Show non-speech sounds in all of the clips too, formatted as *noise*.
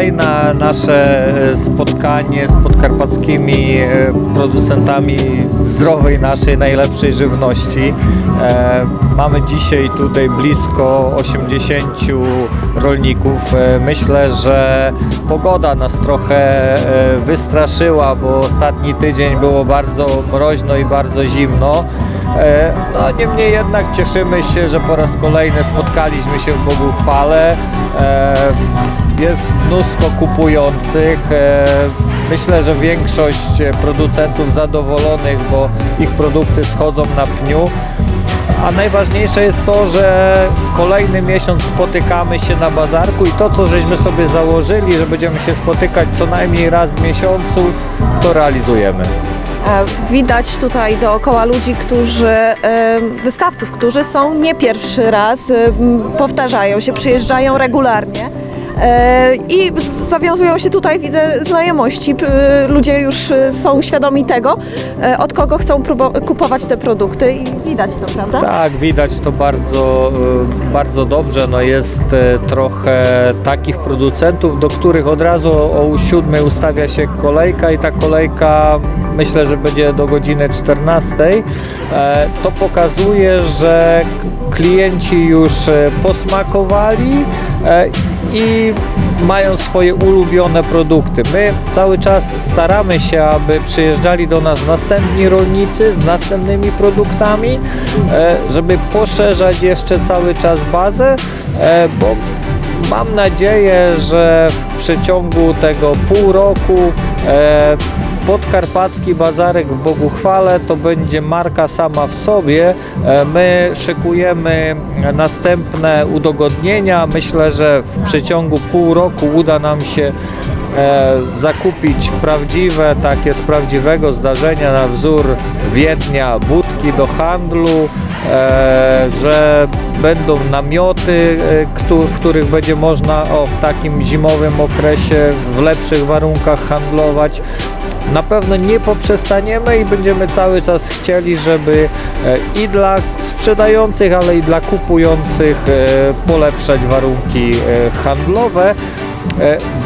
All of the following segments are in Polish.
kolejne nasze e, spotkanie z podkarpackimi e, producentami zdrowej naszej najlepszej żywności. E, Mamy dzisiaj tutaj blisko 80 rolników. Myślę, że pogoda nas trochę wystraszyła, bo ostatni tydzień było bardzo mroźno i bardzo zimno. E, No niemniej jednak cieszymy się, że po raz kolejny spotkaliśmy się w Bogu chwale. E, Jest mnóstwo kupujących. E, Myślę, że większość producentów zadowolonych, bo ich produkty schodzą na pniu. A najważniejsze jest to, że kolejny miesiąc spotykamy się na bazarku i to, co żeśmy sobie założyli, że będziemy się spotykać co najmniej raz w miesiącu, to realizujemy. E, Widać tutaj dookoła ludzi, którzy, e, wystawców, którzy są nie pierwszy raz, e, powtarzają się, przyjeżdżają regularnie. E, I zawiązują się tutaj, widzę, znajomości. P- Ludzie już e, są świadomi tego, e, od kogo chcą kupować te produkty i widać to, prawda? Tak, widać to bardzo, e, bardzo dobrze. No jest e, trochę takich producentów, do których od razu o 7 ustawia się kolejka i ta kolejka myślę, że będzie do godziny 14. E, To pokazuje, że klienci już e, posmakowali e, i mają swoje ulubione produkty. My cały czas staramy się, aby przyjeżdżali do nas następni rolnicy z następnymi produktami, e, żeby poszerzać jeszcze cały czas bazę, e, bo mam nadzieję, że w przeciągu tego pół roku e, Podkarpacki Bazarek w Boguchwale to będzie marka sama w sobie. E, My szykujemy następne udogodnienia. Myślę, że w przeciągu pół roku uda nam się e, zakupić prawdziwe, takie z prawdziwego zdarzenia na wzór Wiednia, budki do handlu, e, że będą namioty, w których będzie można o, w takim zimowym okresie w lepszych warunkach handlować. Na pewno nie poprzestaniemy i będziemy cały czas chcieli, żeby e, i dla sprzedających, ale i dla kupujących e, polepszać warunki e, handlowe,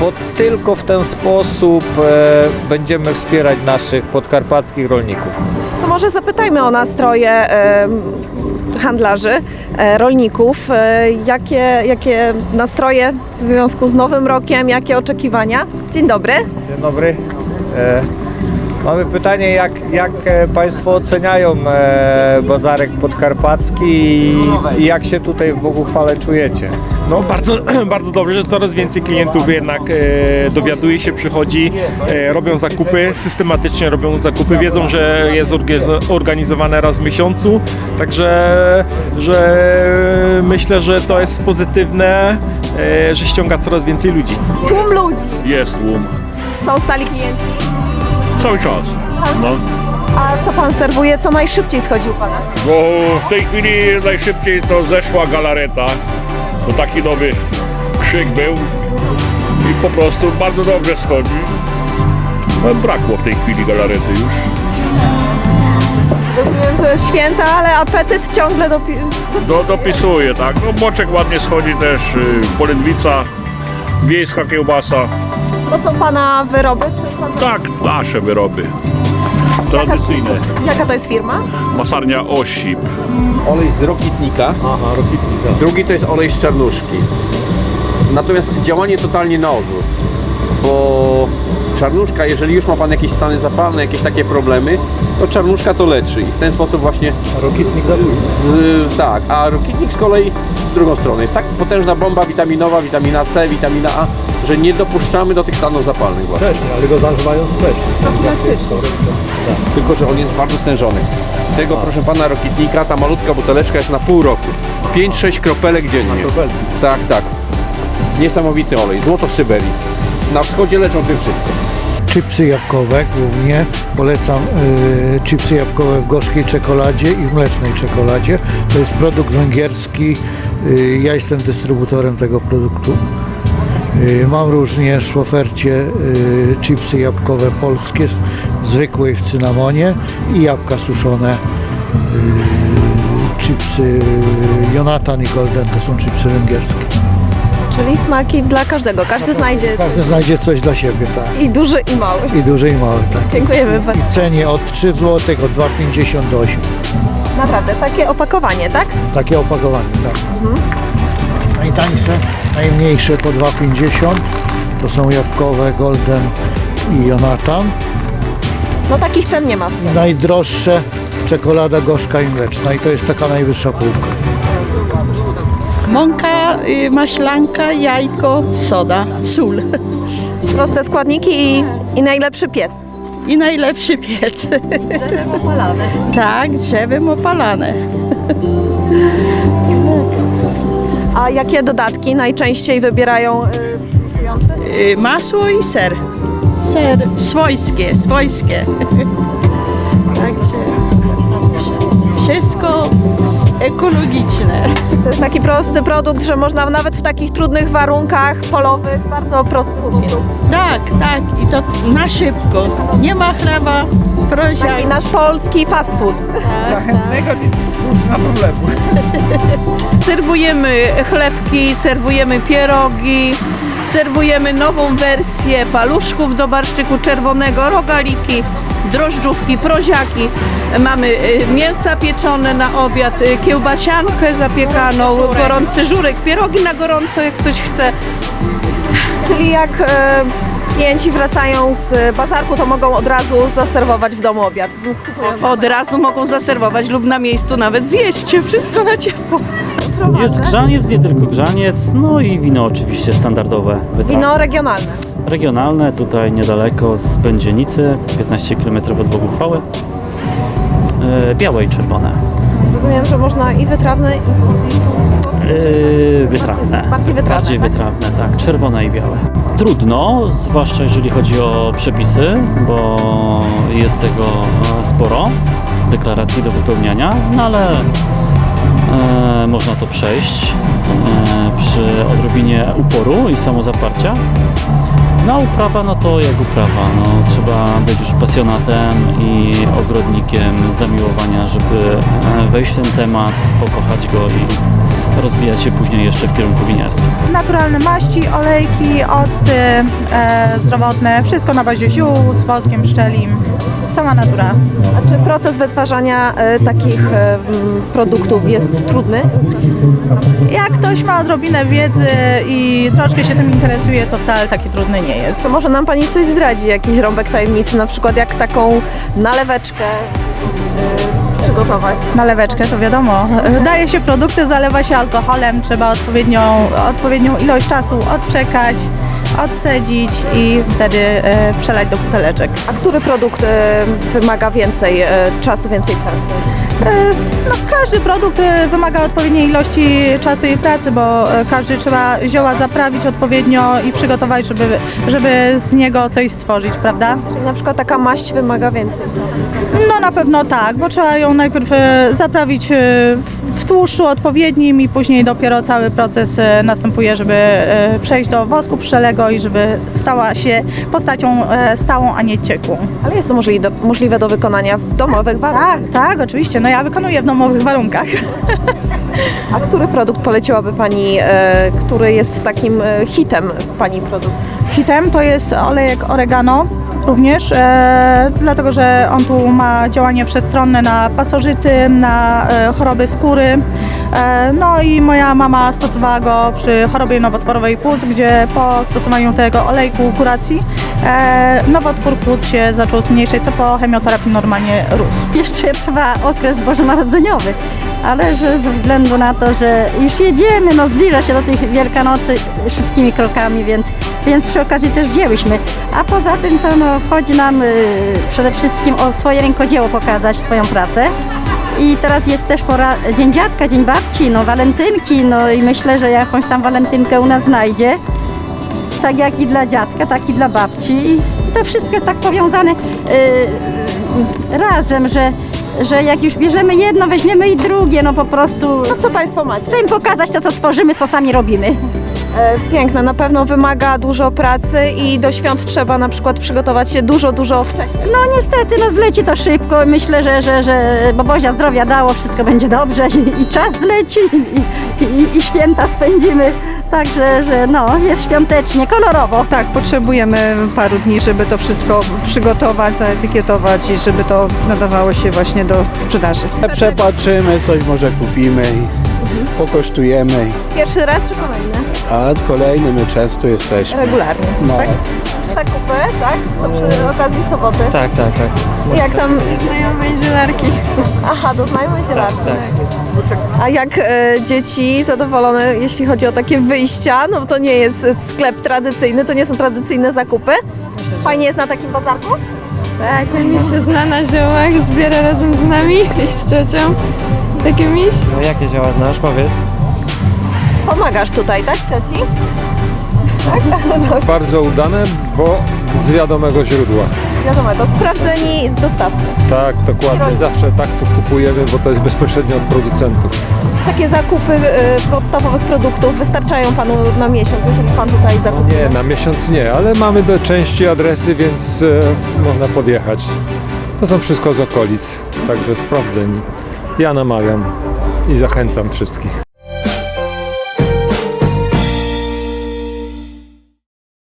bo tylko w ten sposób będziemy wspierać naszych podkarpackich rolników. To może zapytajmy o nastroje handlarzy, rolników. Jakie, jakie nastroje w związku z Nowym Rokiem, jakie oczekiwania? Dzień dobry. Dzień dobry. E, mamy pytanie, jak, jak e, Państwo oceniają e, Bazarek Podkarpacki i, i jak się tutaj w Boguchwale czujecie? No bardzo, *clears throat* bardzo dobrze, że coraz więcej klientów jednak e, dowiaduje się, przychodzi, e, robią zakupy, systematycznie robią zakupy, wiedzą, że jest orga- organizowane raz w miesiącu, także że myślę, że to jest pozytywne, e, że ściąga coraz więcej ludzi. Tłum ludzi. Jest tłum. Są stali klienci. Cały czas. No, A co pan serwuje? Co najszybciej schodzi u pana? bo w tej chwili najszybciej to zeszła galareta. To taki nowy krzyk był. I po prostu bardzo dobrze schodzi. No, brakło w tej chwili galarety już. Rozumiem, że święta, ale apetyt ciągle dopi... Do, dopisuje, tak. No boczek ładnie schodzi też, y, polędwica, wiejska kiełbasa. To są pana wyroby? Czy pan... Tak, nasze wyroby. Tradycyjne. Jaka to jest firma? Masarnia Osip. olej z rokitnika. Aha, rokitnika. Drugi to jest olej z czarnuszki. Natomiast działanie totalnie na odwrót. Bo czarnuszka, jeżeli już ma Pan jakieś stany zapalne, jakieś takie problemy, to czarnuszka to leczy i w ten sposób właśnie... Rokitnik z, Tak, a rokitnik z kolei w drugą stronę. Jest tak potężna bomba witaminowa, witamina C, witamina A, że nie dopuszczamy do tych stanów zapalnych właśnie. Wcześniej, ale go zażywają wcześniej. Tylko, że on jest bardzo stężony. Tego, proszę pana, rokitnika, ta malutka buteleczka jest na pół roku. 5-6 kropelek dziennie. kropelki. Tak, tak. Niesamowity olej. Złoto w Syberii. Na wschodzie leczą tym wszystko. Chipsy jabłkowe głównie. Polecam y, chipsy jabłkowe w gorzkiej czekoladzie i w mlecznej czekoladzie. To jest produkt węgierski. Y, ja jestem dystrybutorem tego produktu. Y, mam również w ofercie y, chipsy jabłkowe polskie, zwykłe w cynamonie i jabłka suszone. Y, chipsy Jonathan i Golden to są chipsy węgierskie. Czyli smaki dla każdego, każdy znajdzie Każdy znajdzie coś dla siebie, tak. i duży i mały. I duży i mały, tak. Dziękujemy bardzo. W cenie od 3 zł, od 2,50 do 8. Naprawdę, takie opakowanie, tak? Takie opakowanie, tak. Najtańsze, najmniejsze po 2,50 to są jabłkowe Golden i Jonatan. No takich cen nie ma w sklepie. Najdroższe czekolada gorzka i mleczna i to jest taka najwyższa półka. Mąka, y, maślanka, jajko, soda, sól Proste składniki i, i najlepszy piec. i najlepszy piec. tak, drzewem opalane. *laughs* A jakie dodatki najczęściej wybierają y, kupujący? Y, Masło i ser. Ser swojskie, swojskie. *laughs* Także wszystko ekologiczne. To jest taki prosty produkt, że można nawet w takich trudnych warunkach polowych bardzo prosty sposób. Tak, tak i to na szybko. Nie ma chleba, prozia. I nasz polski fast food. Serwujemy chlebki, serwujemy pierogi, serwujemy nową wersję paluszków do barszczyku czerwonego, rogaliki, drożdżówki, proziaki. Mamy y, mięsa pieczone na obiad, y, kiełbasiankę zapiekaną, gorący żurek, pierogi na gorąco, jak ktoś chce. Czyli jak e, klienci wracają z bazarku, to mogą od razu zaserwować w domu obiad. Od razu mogą zaserwować lub na miejscu nawet zjeść. Wszystko na ciepło. Jest grzaniec, nie tylko grzaniec, no i wino oczywiście standardowe. Wino regionalne. Regionalne, tutaj niedaleko z Będzienicy, 15 km od Boguchwały. E, białe i czerwone. Rozumiem, że można i wytrawne, i słodkie. E, wytrawne. bardziej wytrawne, Bardziej tak? wytrawne, tak. Czerwone i białe. Trudno, zwłaszcza jeżeli chodzi o przepisy, bo jest tego e, sporo, deklaracji do wypełniania, no ale e, można to przejść e, przy odrobinie uporu i samozaparcia. No a uprawa, no to jak uprawa, no trzeba być już pasjonatem i ogrodnikiem zamiłowania, żeby e, wejść w ten temat, pokochać go i rozwijać się później jeszcze w kierunku winiarskim. naturalne maści, olejki, octy e, zdrowotne, wszystko na bazie ziół z woskiem pszczelim. Sama natura. A czy proces wytwarzania e, takich m, produktów jest trudny? Jak ktoś ma odrobinę wiedzy i troszkę się tym interesuje, to wcale taki trudny nie jest. To może nam Pani coś zdradzi, jakiś rąbek tajemnicy, na przykład jak taką naleweczkę e, przygotować. Naleweczkę to wiadomo. Daje się produkty, zalewa się alkoholem, trzeba odpowiednią, odpowiednią ilość czasu odczekać, odcedzić i wtedy e, przelać do buteleczek. A który produkt e, wymaga więcej e, czasu, więcej pracy? E, No, każdy produkt e, wymaga odpowiedniej ilości czasu i pracy, bo e, każdy trzeba zioła zaprawić odpowiednio i przygotować, żeby, żeby z niego coś stworzyć, prawda? Czyli na przykład taka maść wymaga więcej czasu. No na pewno tak, bo trzeba ją najpierw zaprawić w- tłuszczu odpowiednim i później dopiero cały proces następuje, żeby przejść do wosku pszczelego i żeby stała się postacią stałą, a nie ciekłą. Ale jest to możliwe do, możliwe do wykonania w domowych warunkach. Tak, tak, oczywiście. No ja wykonuję w domowych warunkach. A który produkt poleciłaby Pani, e, który jest takim e, hitem w Pani produkcji? Hitem to jest olejek oregano również, e, dlatego że on tu ma działanie przestronne na pasożyty, na e, choroby skóry. E, no i moja mama stosowała go przy chorobie nowotworowej płuc, gdzie po stosowaniu tego olejku kuracji e, nowotwór płuc się zaczął zmniejszać, co po chemioterapii normalnie rósł. Jeszcze trwa okres bożonarodzeniowy, ale że ze względu na to, że już jedziemy, no zbliża się do tych Wielkanocy szybkimi krokami, więc, więc przy okazji też wzięłyśmy. A poza tym to no, chodzi nam y, przede wszystkim o swoje rękodzieło pokazać, swoją pracę. I teraz jest też pora Dzień Dziadka, Dzień Babci, no walentynki, no i myślę, że jakąś tam walentynkę u nas znajdzie. Tak jak i dla dziadka, tak i dla babci. I to wszystko jest tak powiązane y, razem, że, że jak już bierzemy jedno, weźmiemy i drugie, no po prostu No co Państwo macie? chcę im pokazać to, co tworzymy, co sami robimy. E, Piękne, na pewno wymaga dużo pracy i do świąt trzeba na przykład przygotować się dużo, dużo wcześniej. No niestety, no zleci to szybko. Myślę, że, że, że bo Bozia zdrowia dało, wszystko będzie dobrze i, i czas zleci i, i, i święta spędzimy. Także, że no, jest świątecznie, kolorowo. Tak, potrzebujemy paru dni, żeby to wszystko przygotować, zaetykietować i żeby to nadawało się właśnie do sprzedaży. Przepatrzymy, coś może kupimy i pokosztujemy. Pierwszy raz czy kolejny? A kolejny my często jesteśmy. Regularnie, No. tak? Zakupy, tak? Są przy okazji soboty. Tak, tak, tak. Jak tam... Znajomej zielarki. Aha, do znajomej zielarki. A jak e, dzieci zadowolone, jeśli chodzi o takie wyjścia, no bo to nie jest sklep tradycyjny, to nie są tradycyjne zakupy. Fajnie jest na takim bazarku? Tak, miś się zna na ziołach, zbiera razem z nami i z ciocią. Takie miś. No jakie działa znasz, powiedz? Pomagasz tutaj, tak cioci? *laughs* Bardzo udane, bo z wiadomego źródła. Wiadomego, sprawdzeni dostawcy. Tak, dokładnie. Zawsze tak to kupujemy, bo to jest bezpośrednio od producentów. Czy takie zakupy e, podstawowych produktów wystarczają Panu na miesiąc, jeżeli Pan tutaj No nie, na miesiąc nie, ale mamy do części adresy, więc e, można podjechać. To są wszystko z okolic, także sprawdzeni. Ja namawiam i zachęcam wszystkich.